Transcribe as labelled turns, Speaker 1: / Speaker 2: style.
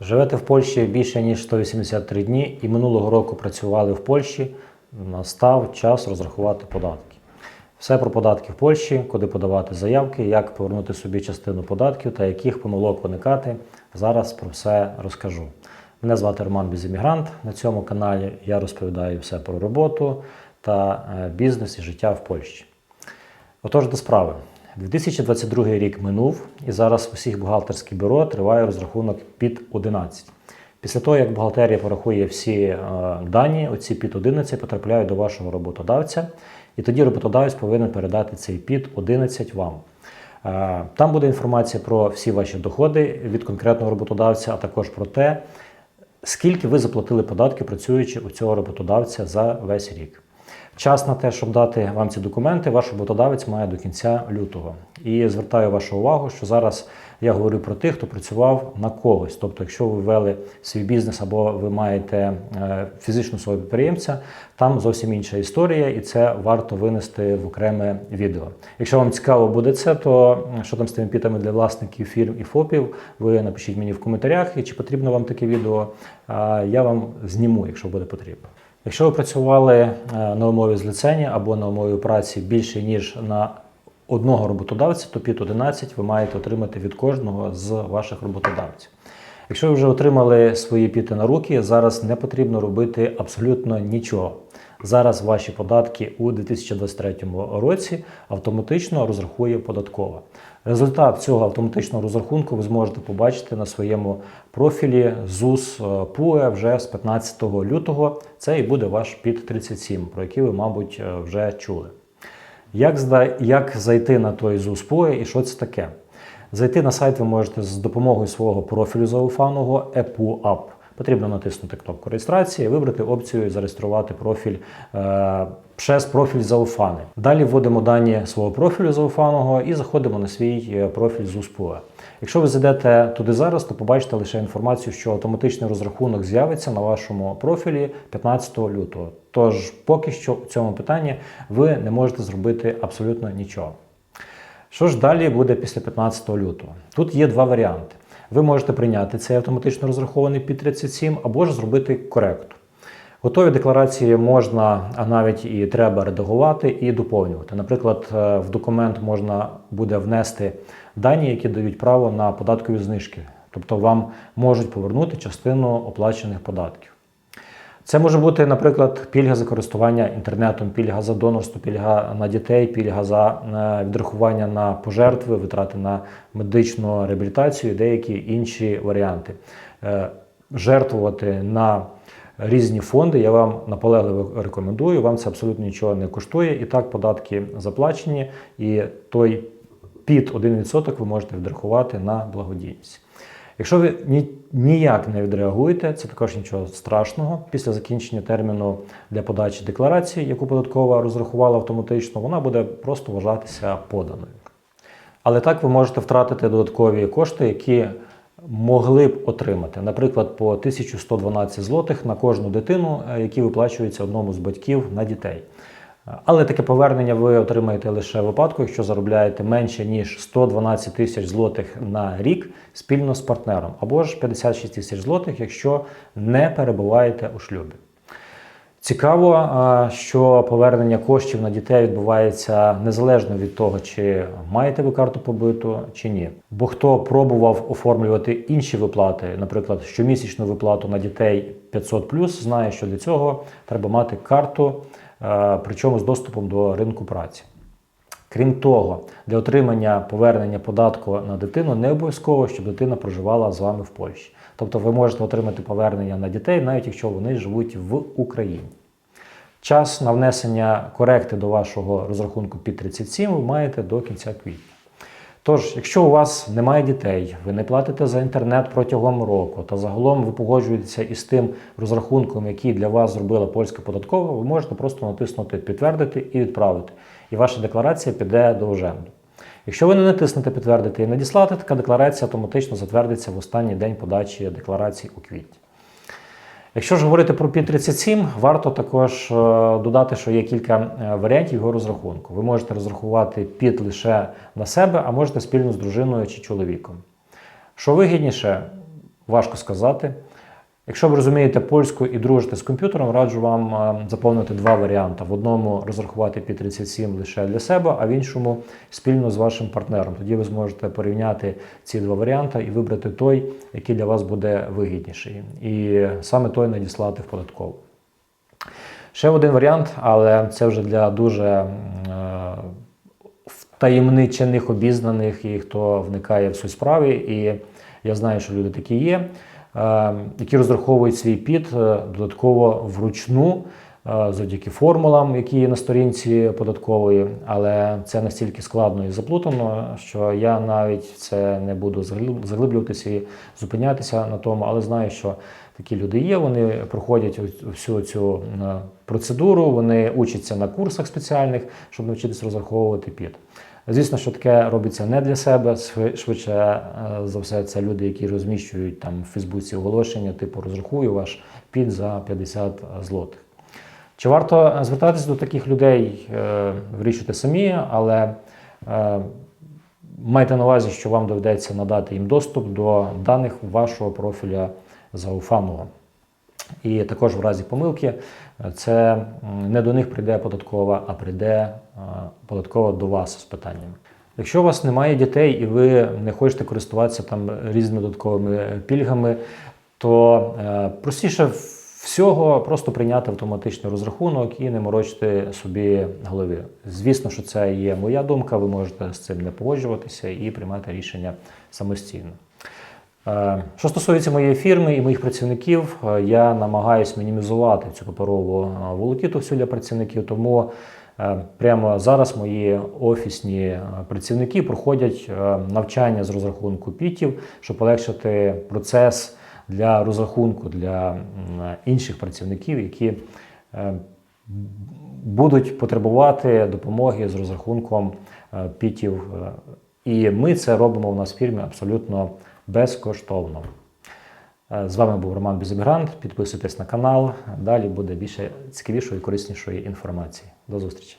Speaker 1: Живете в Польщі більше ніж 183 дні і минулого року працювали в Польщі. Настав час розрахувати податки. Все про податки в Польщі, куди подавати заявки, як повернути собі частину податків та яких помилок уникати. Зараз про все розкажу. Мене звати Роман Безіммігрант. На цьому каналі я розповідаю все про роботу та е, бізнес і життя в Польщі. Отож до справи. 2022 рік минув, і зараз в усіх бухгалтерських бюро триває розрахунок під 11. Після того, як бухгалтерія порахує всі е, дані, оці під 11 потрапляють до вашого роботодавця, і тоді роботодавець повинен передати цей під 11 вам. Е, Там буде інформація про всі ваші доходи від конкретного роботодавця, а також про те, скільки ви заплатили податки, працюючи у цього роботодавця за весь рік. Час на те, щоб дати вам ці документи, ваш роботодавець має до кінця лютого. І звертаю вашу увагу, що зараз я говорю про тих, хто працював на когось. Тобто, якщо ви ввели свій бізнес або ви маєте е, фізичну свого підприємця, там зовсім інша історія, і це варто винести в окреме відео. Якщо вам цікаво буде це, то що там з тими пітами для власників фірм і ФОПів, ви напишіть мені в коментарях, і чи потрібно вам таке відео. Я вам зніму, якщо буде потрібно. Якщо ви працювали е, на умові зліцені або на умові праці більше ніж на одного роботодавця, то під 11 ви маєте отримати від кожного з ваших роботодавців. Якщо ви вже отримали свої піти на руки, зараз не потрібно робити абсолютно нічого. Зараз ваші податки у 2023 році автоматично розрахує податкова. Результат цього автоматичного розрахунку ви зможете побачити на своєму профілі ЗУС ПУЕ вже з 15 лютого. Це і буде ваш під 37, про який ви, мабуть, е, вже чули. Як, як зайти на той ЗУС ПУЕ і що це таке? Зайти на сайт ви можете з допомогою свого профілю зауфаного EPUAP. Потрібно натиснути кнопку реєстрації, вибрати опцію зареєструвати профіль е, через профіль Зауфани. Далі вводимо дані свого профілю зауфаного і заходимо на свій е, профіль ЗУСПУЕ. Якщо ви зайдете туди зараз, то побачите лише інформацію, що автоматичний розрахунок з'явиться на вашому профілі 15 лютого. Тож поки що у цьому питанні ви не можете зробити абсолютно нічого. Що ж далі буде після 15 лютого? Тут є два варіанти. Ви можете прийняти цей автоматично розрахований під 37 або ж зробити коректу. Готові декларації можна, а навіть і треба редагувати і доповнювати. Наприклад, е, в документ можна буде внести дані, які дають право на податкові знижки. Тобто вам можуть повернути частину оплачених податків. Це може бути, наприклад, пільга за користування інтернетом, пільга за донорство, пільга на дітей, пільга за е, відрахування на пожертви, витрати на медичну реабілітацію і деякі інші варіанти. Е, Жертвувати на різні фонди я вам наполегливо рекомендую. Вам це абсолютно нічого не коштує. І так податки заплачені, і той під 1% ви можете відрахувати на благодійність. Якщо ви ні, ніяк не відреагуєте, це також нічого страшного. Після закінчення терміну для подачі декларації, яку податкова розрахувала автоматично, вона буде просто вважатися поданою. Але так ви можете втратити додаткові кошти, які могли б отримати, наприклад, по 1112 злотих на кожну дитину, е, які виплачуються одному з батьків на дітей. Але таке повернення ви отримаєте лише в випадку, якщо заробляєте менше ніж 112 тисяч злотих на рік спільно з партнером, або ж 56 тисяч злотих, якщо не перебуваєте у шлюбі. Цікаво, що повернення коштів на дітей відбувається незалежно від того, чи маєте ви карту побиту чи ні. Бо хто пробував оформлювати інші виплати, наприклад, щомісячну виплату на дітей 500+, знає, що для цього треба мати карту, причому з доступом до ринку праці. Крім того, для отримання повернення податку на дитину не обов'язково, щоб дитина проживала з вами в Польщі. Тобто ви можете отримати повернення на дітей, навіть якщо вони живуть в Україні. Час на внесення коректи до вашого розрахунку під 37 ви маєте до кінця квітня. Тож, якщо у вас немає дітей, ви не платите за інтернет протягом року, та загалом ви погоджуєтеся із тим розрахунком, який для вас зробила польська податкова, ви можете просто натиснути підтвердити і відправити. І ваша декларація піде до уженду. Якщо ви не натиснете підтвердити і надіслати, така декларація автоматично затвердиться в останній день подачі декларації у квітні. Якщо ж говорити про під 37, варто також е, додати, що є кілька е, варіантів його розрахунку. Ви можете розрахувати під лише на себе, а можете спільно з дружиною чи чоловіком. Що вигідніше, важко сказати. Якщо ви розумієте польську і дружите з комп'ютером, раджу вам е, заповнити два варіанти. В одному розрахувати P37 лише для себе, а в іншому спільно з вашим партнером. Тоді ви зможете порівняти ці два варіанти і вибрати той, який для вас буде вигідніший. І саме той надіслати в податкову. Ще один варіант, але це вже для дуже е, втаємничених, обізнаних і хто вникає в суть справи. І я знаю, що люди такі є, які розраховують свій під е, додатково вручну. е, Завдяки формулам, які є на сторінці податкової, але це настільки складно і заплутано, що я навіть в це не буду заглиблюватися і зупинятися на тому, але знаю, що такі люди є. Вони проходять всю цю е, процедуру, вони учаться на курсах спеціальних, щоб навчитися розраховувати під. Звісно, що таке робиться не для себе. Швидше е, за все, це люди, які розміщують там в Фейсбуці оголошення, типу розрахую ваш під за 50 злотих. Чи варто звертатися до таких людей, е, вирішуйте самі, але е, майте на увазі, що вам доведеться надати їм доступ до даних вашого профіля зауфаного. І також в разі помилки е, це не до них прийде податкова, а прийде е, податкова до вас з питаннями. Якщо у вас немає дітей і ви не хочете користуватися там різними додатковими пільгами, то е, простіше всього просто прийняти автоматичний розрахунок і не морочити собі голови. Звісно, що це є моя думка, ви можете з цим не погоджуватися і приймати рішення самостійно. Е, Що стосується моєї фірми і моїх працівників, е, я намагаюся мінімізувати цю паперову е, волокіту для працівників, тому прямо зараз мої офісні працівники проходять навчання з розрахунку пітів, щоб полегшити процес для розрахунку для інших працівників, які будуть потребувати допомоги з розрахунком пітів. І ми це робимо в нас в фірмі абсолютно безкоштовно. Е, З вами був Роман Біземігрант. Підписуйтесь на канал. Далі буде більше цікавішої і кориснішої інформації. До зустрічі!